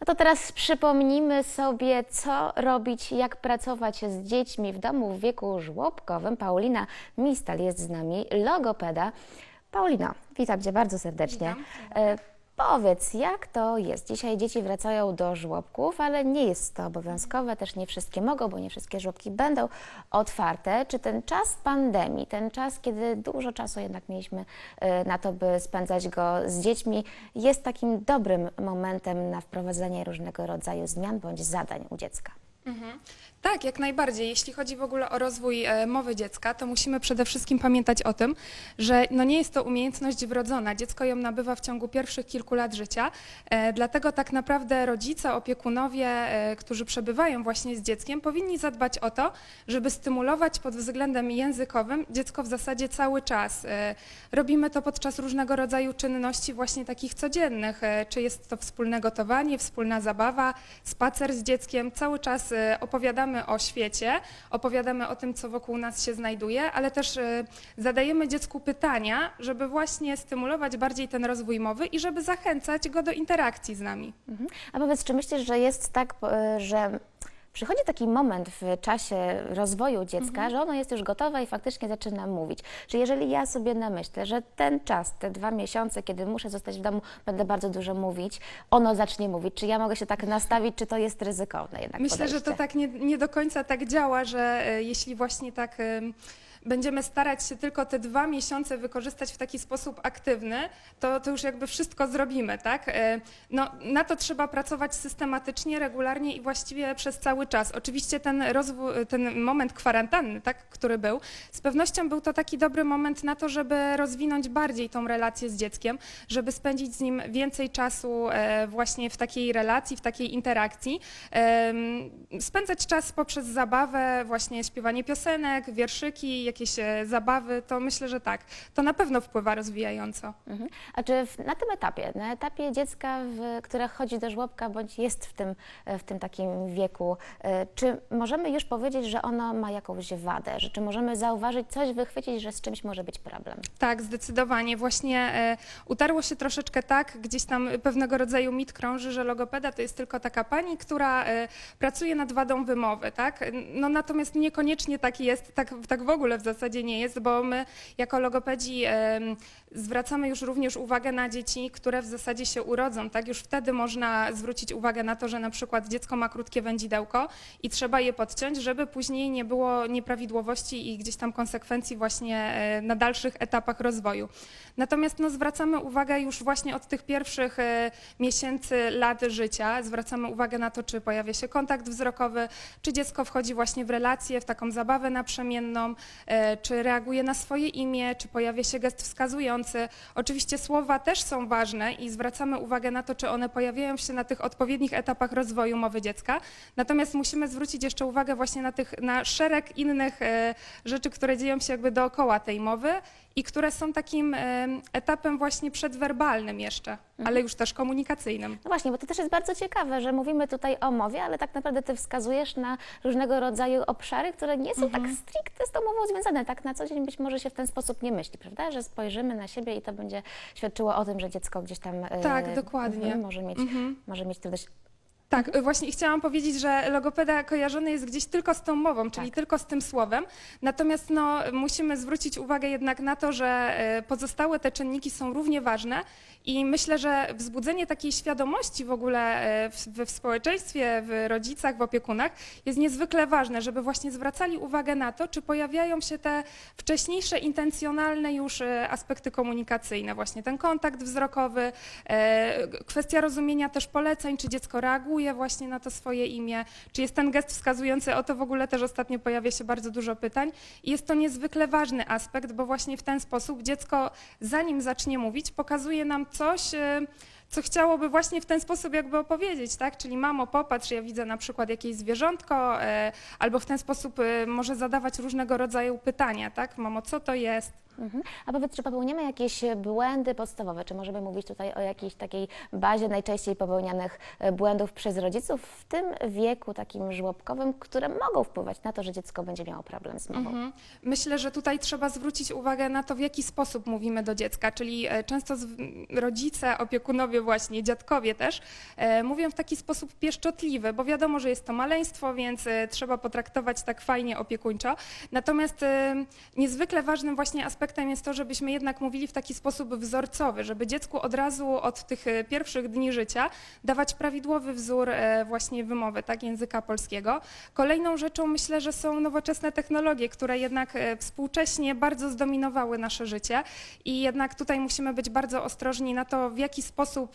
No to teraz przypomnijmy sobie, co robić, jak pracować z dziećmi w domu w wieku żłobkowym. Paulina Mistal jest z nami, logopeda. Paulino, witam Cię bardzo serdecznie. E, Powiedz, jak to jest? Dzisiaj dzieci wracają do żłobków, ale nie jest to obowiązkowe, też nie wszystkie mogą, bo nie wszystkie żłobki będą otwarte. Czy ten czas pandemii, ten czas, kiedy dużo czasu jednak mieliśmy e, na to, by spędzać go z dziećmi, jest takim dobrym momentem na wprowadzenie różnego rodzaju zmian bądź zadań u dziecka? Mhm. Tak, jak najbardziej. Jeśli chodzi w ogóle o rozwój e, mowy dziecka, to musimy przede wszystkim pamiętać o tym, że no nie jest to umiejętność wrodzona. Dziecko ją nabywa w ciągu pierwszych kilku lat życia. E, dlatego tak naprawdę rodzice, opiekunowie, e, którzy przebywają właśnie z dzieckiem, powinni zadbać o to, żeby stymulować pod względem językowym dziecko w zasadzie cały czas. Robimy to podczas różnego rodzaju czynności właśnie takich codziennych, czy jest to wspólne gotowanie, wspólna zabawa, spacer z dzieckiem. Cały czas e, opowiadamy o świecie, opowiadamy o tym, co wokół nas się znajduje, ale też e, zadajemy dziecku pytania, żeby właśnie stymulować bardziej ten rozwój mowy i żeby zachęcać go do interakcji z nami. Mhm. A powiedz, czy myślisz, że jest tak, e, że przychodzi taki moment w czasie rozwoju dziecka, że ono jest już gotowe i faktycznie zaczyna mówić? Czy jeżeli ja sobie namyślę, że ten czas, te dwa miesiące, kiedy muszę zostać w domu, będę bardzo dużo mówić, ono zacznie mówić, czy ja mogę się tak nastawić, czy to jest ryzykowne jednak Myślę, że to podejście? tak nie, nie do końca tak działa, że e, jeśli właśnie tak będziemy starać się tylko te dwa miesiące wykorzystać w taki sposób aktywny, to, to już jakby wszystko zrobimy, tak? E, No, na to trzeba pracować systematycznie, regularnie i właściwie przez cały czas. Oczywiście ten ten moment kwarantanny, tak, który był, z pewnością był to taki dobry moment na to, żeby rozwinąć bardziej tą relację z dzieckiem, żeby spędzić z nim więcej czasu e, właśnie w takiej relacji, w takiej interakcji. Em, Spędzać czas poprzez zabawę, właśnie śpiewanie piosenek, wierszyki, jakieś e, zabawy, to myślę, że tak. To na pewno wpływa rozwijająco. Mhm. A czy w, na tym etapie, na etapie dziecka, w, które chodzi do żłobka, bądź jest w tym, e, w tym takim wieku, e, czy możemy już powiedzieć, że ono ma jakąś wadę? Że, czy możemy zauważyć coś, wychwycić, że z czymś może być problem? Tak, zdecydowanie. Właśnie utarło się troszeczkę tak, gdzieś tam pewnego rodzaju mit krąży, że logopeda to jest tylko taka pani, która pracuje nad wadą wymowy, tak? No natomiast niekoniecznie tak jest, tak, tak w ogóle w zasadzie nie jest, bo my jako logopedzi zwracamy już również uwagę na dzieci, które w zasadzie się urodzą, tak? Już wtedy można zwrócić uwagę na to, że na przykład dziecko ma krótkie wędzidełko i trzeba je podciąć, żeby później nie było nieprawidłowości i gdzieś tam konsekwencji właśnie e, na dalszych etapach rozwoju. Natomiast no, zwracamy uwagę już właśnie od tych pierwszych e, miesięcy, lat życia, zwracamy uwagę na to, czy pojawia się kontakt wzrokowy, czy dziecko wchodzi właśnie w relację, w taką zabawę naprzemienną, e, czy reaguje na swoje imię, czy pojawia się gest wskazujący. Oczywiście słowa też są ważne i zwracamy uwagę na to, czy one pojawiają się na tych odpowiednich etapach rozwoju mowy dziecka. Natomiast musimy zwrócić jeszcze uwagę właśnie na, tych, na szereg innych e, rzeczy, które dzieją się jakby dookoła tej mowy i które są takim etapem właśnie przedwerbalnym jeszcze, ale już też komunikacyjnym. No właśnie, bo to też jest bardzo ciekawe, że mówimy tutaj o mowie, ale tak naprawdę ty wskazujesz na różnego rodzaju obszary, które nie są tak stricte z tą mową związane. Tak na co dzień być może się w ten sposób nie myśli, prawda? Że spojrzymy na siebie i to będzie świadczyło o tym, że dziecko gdzieś tam e, Tak, dokładnie. mhm, może mieć, Mhm. może mieć trudność. Tak, y, właśnie chciałam powiedzieć, że logopeda kojarzony jest gdzieś tylko z tą mową, czyli Tak. tylko z tym słowem. Natomiast no, musimy zwrócić uwagę jednak na to, że y, pozostałe te czynniki są równie ważne i myślę, że wzbudzenie takiej świadomości w ogóle y, w, w społeczeństwie, w rodzicach, w opiekunach jest niezwykle ważne, żeby właśnie zwracali uwagę na to, czy pojawiają się te wcześniejsze, intencjonalne już aspekty komunikacyjne, właśnie ten kontakt wzrokowy, kwestia rozumienia też poleceń, czy dziecko reaguje właśnie na to swoje imię, czy jest ten gest wskazujący, o to w ogóle też ostatnio pojawia się bardzo dużo pytań i jest to niezwykle ważny aspekt, bo właśnie w ten sposób dziecko zanim zacznie mówić, pokazuje nam coś, e, co chciałoby właśnie w ten sposób jakby opowiedzieć, tak? Czyli mamo, popatrz, ja widzę na przykład jakieś zwierzątko, e, albo w ten sposób e, może zadawać różnego rodzaju pytania, tak? Mamo, co to jest? Mhm. A powiedz, czy popełniamy jakieś e, błędy podstawowe? Czy możemy mówić tutaj o jakiejś takiej bazie najczęściej popełnianych e, błędów przez rodziców w tym wieku takim żłobkowym, które mogą wpływać na to, że dziecko będzie miało problem z mową? Mhm. Myślę, że tutaj trzeba zwrócić uwagę na to, w jaki sposób mówimy do dziecka, czyli e, często rodzice, opiekunowie właśnie, dziadkowie też, mówią w taki sposób pieszczotliwy, bo wiadomo, że jest to maleństwo, więc trzeba potraktować tak fajnie, opiekuńczo. Natomiast niezwykle ważnym właśnie aspektem jest to, żebyśmy jednak mówili w taki sposób wzorcowy, żeby dziecku od razu od tych e, pierwszych dni życia dawać prawidłowy wzór e, właśnie wymowy, tak, języka polskiego. Kolejną rzeczą myślę, że są nowoczesne technologie, które jednak e, współcześnie bardzo zdominowały nasze życie i jednak tutaj musimy być bardzo ostrożni na to, w jaki sposób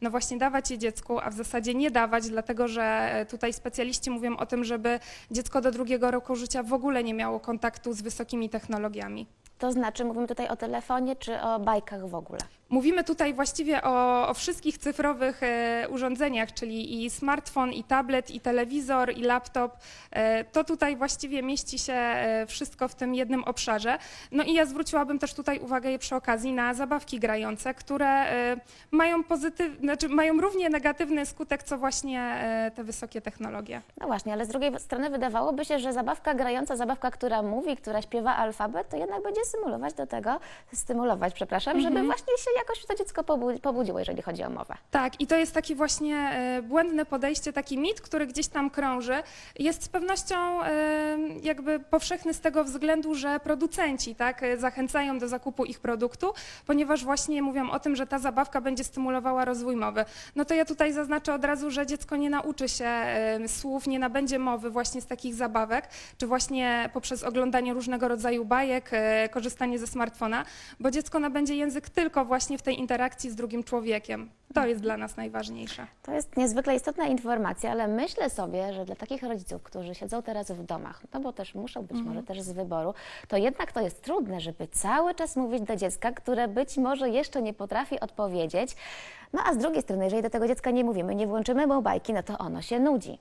no właśnie dawać je dziecku, a w zasadzie nie dawać, dlatego że tutaj specjaliści mówią o tym, żeby dziecko do drugiego roku życia w ogóle nie miało kontaktu z wysokimi technologiami. To znaczy, mówimy tutaj o telefonie czy o bajkach w ogóle? Mówimy tutaj właściwie o, o wszystkich cyfrowych e, urządzeniach, czyli i smartfon, i tablet, i telewizor, i laptop. E, to tutaj właściwie mieści się e, wszystko w tym jednym obszarze. No i ja zwróciłabym też tutaj uwagę przy okazji na zabawki grające, które e, mają pozytyw, znaczy mają równie negatywny skutek, co właśnie e, te wysokie technologie. No właśnie, ale z drugiej strony wydawałoby się, że zabawka grająca, zabawka, która mówi, która śpiewa alfabet, to jednak będzie symulować do tego, stymulować, przepraszam, żeby właśnie się jakoś to dziecko pobu- pobudziło, jeżeli chodzi o mowę. Tak, i to jest taki właśnie e, błędne podejście, taki mit, który gdzieś tam krąży. Jest z pewnością e, jakby powszechny z tego względu, że producenci tak, e, zachęcają do zakupu ich produktu, ponieważ właśnie mówią o tym, że ta zabawka będzie stymulowała rozwój mowy. No to ja tutaj zaznaczę od razu, że dziecko nie nauczy się słów, nie nabędzie mowy właśnie z takich zabawek, czy właśnie poprzez oglądanie różnego rodzaju bajek, korzystanie ze smartfona, bo dziecko nabędzie język tylko właśnie w tej interakcji z drugim człowiekiem. To jest dla nas najważniejsze. To jest niezwykle istotna informacja, ale myślę sobie, że dla takich rodziców, którzy siedzą teraz w domach, no bo też muszą być może też z wyboru, to jednak to jest trudne, żeby cały czas mówić do dziecka, które być może jeszcze nie potrafi odpowiedzieć. No a z drugiej strony, jeżeli do tego dziecka nie mówimy, nie włączymy mu bajki, no to ono się nudzi.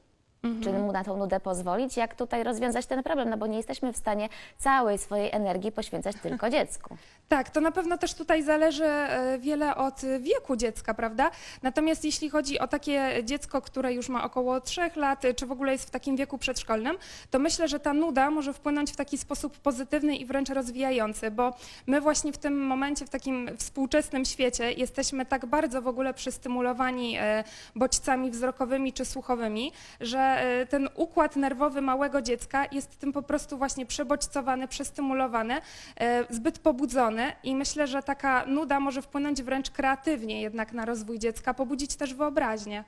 Czy mu na tą nudę pozwolić? Jak tutaj rozwiązać ten problem? No bo nie jesteśmy w stanie całej swojej energii poświęcać tylko dziecku. Tak, to na pewno też tutaj zależy e, wiele od wieku dziecka, prawda? Natomiast jeśli chodzi o takie dziecko, które już ma około 3 lat, czy w ogóle jest w takim wieku przedszkolnym, to myślę, że ta nuda może wpłynąć w taki sposób pozytywny i wręcz rozwijający, bo my właśnie w tym momencie, w takim współczesnym świecie jesteśmy tak bardzo w ogóle przystymulowani e, bodźcami wzrokowymi czy słuchowymi, że e, ten układ nerwowy małego dziecka jest tym po prostu właśnie przebodźcowany, przestymulowany, e, zbyt pobudzony i myślę, że taka nuda może wpłynąć wręcz kreatywnie jednak na rozwój dziecka, pobudzić też wyobraźnię.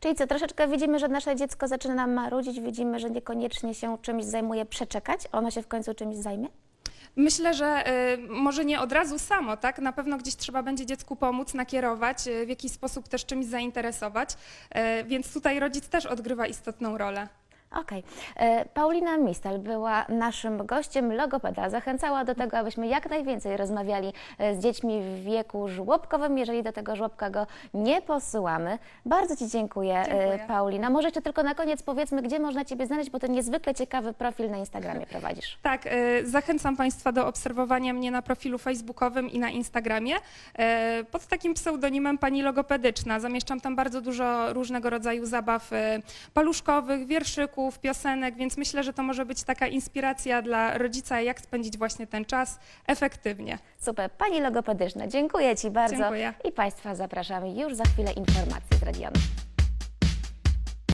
Czyli co, troszeczkę widzimy, że nasze dziecko zaczyna marudzić, widzimy, że niekoniecznie się czymś zajmuje, przeczekać, ono się w końcu czymś zajmie? Myślę, że y, może nie od razu samo, tak? Na pewno gdzieś trzeba będzie dziecku pomóc, nakierować, y, w jakiś sposób też czymś zainteresować, y, więc tutaj rodzic też odgrywa istotną rolę. Okej. E, Paulina Mistal była naszym gościem, logopeda. Zachęcała do tego, abyśmy jak najwięcej rozmawiali e, z dziećmi w wieku żłobkowym, jeżeli do tego żłobka go nie posyłamy. Bardzo Ci dziękuję, e, Dziękuję. Paulina. Może jeszcze tylko na koniec powiedzmy, gdzie można Ciebie znaleźć, bo to niezwykle ciekawy profil na Instagramie prowadzisz. Tak, zachęcam Państwa do obserwowania mnie na profilu facebookowym i na Instagramie pod takim pseudonimem Pani Logopedyczna. Zamieszczam tam bardzo dużo różnego rodzaju zabaw paluszkowych, wierszyków, piosenek, więc myślę, że to może być taka inspiracja dla rodzica, jak spędzić właśnie ten czas efektywnie. Super. Pani logopedyczna, dziękuję Ci bardzo. Dziękuję. I Państwa zapraszamy już za chwilę informacje z regionu.